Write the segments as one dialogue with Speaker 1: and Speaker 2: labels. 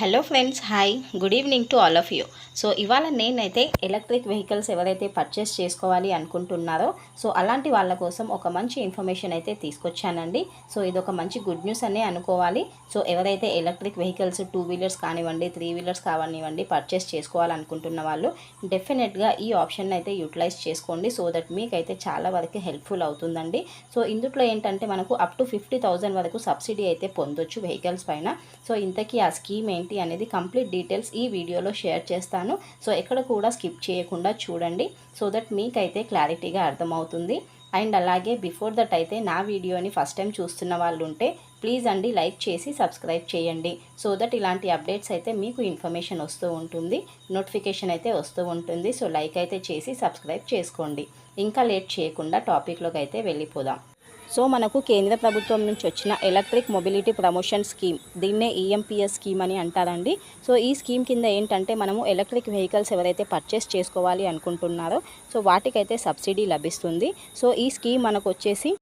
Speaker 1: Hello friends hi good evening to all of you so ఇవాళ నేనైతే electric vehicles ఎవరైతే purchase చేసుకోవాలి అనుకుంటున్నారో సో అలాంటి వాళ్ళ కోసం ఒక మంచి ఇన్ఫర్మేషన్ అయితే తీసుకొచ్చానండి. సో ఇది ఒక మంచి గుడ్ న్యూస్ అనే అనుకోవాలి. సో ఎవరైతే ఎలక్ట్రిక్ వెహికల్స్ టూ వీలర్స్ కానివ్వండి త్రీ వీలర్స్ కానివ్వండి పర్చేస్ చేసుకోవాలనుకుంటున్న వాళ్ళు డెఫినెట్గా ఈ ఆప్షన్ అయితే యూటిలైజ్ చేసుకోండి. సో దట్ మీకైతే చాలా వరకు హెల్ప్ఫుల్ అవుతుందండి. సో ఇందులో ఏంటంటే మనకు అప్ టు ఫిఫ్టీ థౌజండ్ వరకు సబ్సిడీ అయితే పొందొచ్చు వెహికల్స్ పైన. సో ఇంతకీ ఆ స్కీమ్ ఏంటి? అనేది కంప్లీట్ డీటెయిల్స్ ఈ వీడియోలో షేర్ చేస్తాను. సో ఎక్కడ కూడా స్కిప్ చేయకుండా చూడండి. సో దట్ మీకైతే క్లారిటీగా అర్థమవుతుంది. అండ్ అలాగే బిఫోర్ దట్ అయితే నా వీడియోని ఫస్ట్ టైం చూస్తున్న వాళ్ళు ఉంటే ప్లీజ్ అండి లైక్ చేసి సబ్స్క్రైబ్ చేయండి. సో దట్ ఇలాంటి అప్డేట్స్ అయితే మీకు ఇన్ఫర్మేషన్ వస్తూ ఉంటుంది. నోటిఫికేషన్ అయితే వస్తూ ఉంటుంది. సో లైక్ అయితే చేసి సబ్స్క్రైబ్ చేసుకోండి. ఇంకా లేట్ చేయకుండా టాపిక్లోకి అయితే వెళ్ళిపోదాం. సో మనకు కేంద్ర ప్రభుత్వం నుంచి వచ్చిన ఎలక్ట్రిక్ మొబిలిటీ ప్రమోషన్ స్కీమ్ దీన్నే ఈఎంపీఎస్ స్కీమ్ అని అంటారండి. సో ఈ స్కీమ్ కింద ఏంటంటే మనము ఎలక్ట్రిక్ వెహికల్స్ ఎవరైతే పర్చేస్ చేసుకోవాలి అనుకుంటున్నారో సో వాటికైతే సబ్సిడీ లభిస్తుంది. సో ఈ స్కీమ్ మనకు వచ్చేసి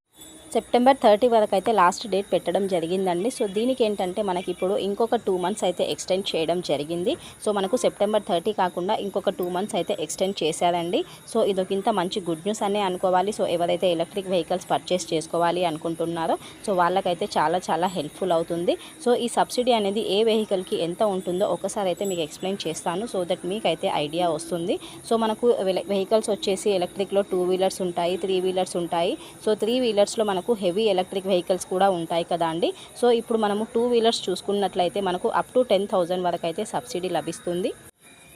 Speaker 1: సెప్టెంబర్ థర్టీ వరకు అయితే లాస్ట్ డేట్ పెట్టడం జరిగిందండి. సో దీనికి ఏంటంటే మనకి ఇప్పుడు ఇంకొక టూ మంత్స్ అయితే ఎక్స్టెండ్ చేయడం జరిగింది. సో మనకు సెప్టెంబర్ థర్టీ కాకుండా ఇంకొక టూ మంత్స్ అయితే ఎక్స్టెండ్ చేశారండి. సో ఇదొకంత మంచి గుడ్ న్యూస్ అనే అనుకోవాలి. సో ఎవరైతే ఎలక్ట్రిక్ వెహికల్స్ పర్చేస్ చేసుకోవాలి అనుకుంటున్నారో సో వాళ్ళకైతే చాలా చాలా హెల్ప్ఫుల్ అవుతుంది. సో ఈ సబ్సిడీ అనేది ఏ వెహికల్కి ఎంత ఉంటుందో ఒకసారి అయితే మీకు ఎక్స్ప్లెయిన్ చేస్తాను. సో దట్ మీకైతే ఐడియా వస్తుంది. సో మనకు వెహికల్స్ వచ్చేసి ఎలక్ట్రిక్లో టూ వీలర్స్ ఉంటాయి త్రీ వీలర్స్ ఉంటాయి. సో త్రీ వీలర్స్లో మనకు హెవీ ఎలక్ట్రిక్ వెహికల్స్ కూడా ఉంటాయి కదా అండి. సో ఇప్పుడు మనము టూ వీలర్స్ చూసుకున్నట్లయితే మనకు అప్ టు టెన్ థౌజండ్ వరకు అయితే సబ్సిడీ లభిస్తుంది.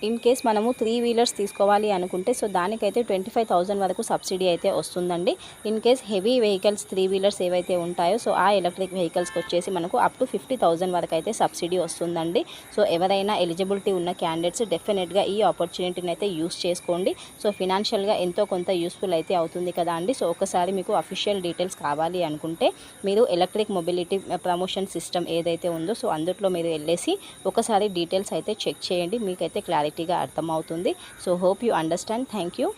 Speaker 1: ఇన్ కేస్ మనము త్రీ వీలర్స్ తీసుకోవాలి అనుకుంటే సో దానికైతే ట్వంటీ ఫైవ్ థౌజండ్ వరకు సబ్సిడీ అయితే వస్తుందండి. In case heavy vehicles three wheelers ఏవైతే ఉంటాయో సో ఆ ఎలక్ట్రిక్ వెహికల్స్కి వచ్చేసి మనకు అప్ టు ఫిఫ్టీ థౌజండ్ వరకు అయితే సబ్సిడీ వస్తుందండి. సో ఎవరైనా ఎలిజిబిలిటీ ఉన్న క్యాండిడేట్స్ డెఫినెట్గా ఈ ఆపర్చునిటీని అయితే యూస్ చేసుకోండి. సో ఫినాన్షియల్గా ఎంతో కొంత యూస్ఫుల్ అయితే అవుతుంది కదా అండి. సో ఒకసారి మీకు అఫీషియల్ డీటెయిల్స్ కావాలి అనుకుంటే మీరు ఎలక్ట్రిక్ మొబిలిటీ ప్రమోషన్ సిస్టమ్ ఏదైతే ఉందో సో అందుట్లో మీరు వెళ్ళేసి ఒకసారి డీటెయిల్స్ అయితే చెక్ చేయండి. మీకైతే క్లారిటీ క్లారిటీగా అర్థమవుతుంది. So hope you understand thank you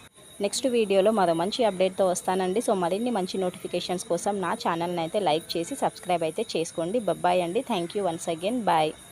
Speaker 1: next వీడియోలో మరో మంచి అప్డేట్తో వస్తానండి. సో మరిన్ని మంచి నోటిఫికేషన్స్ కోసం నా ఛానల్ని అయితే లైక్ చేసి సబ్స్క్రైబ్ అయితే చేసుకోండి. బబ్బాయ్ అండి. Thank you once again bye